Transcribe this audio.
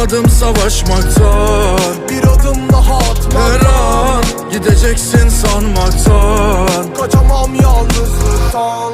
bıkmadım savaşmaktan Bir adım daha atmak. Her an gideceksin sanmaktan. Kaçamam yalnızlıktan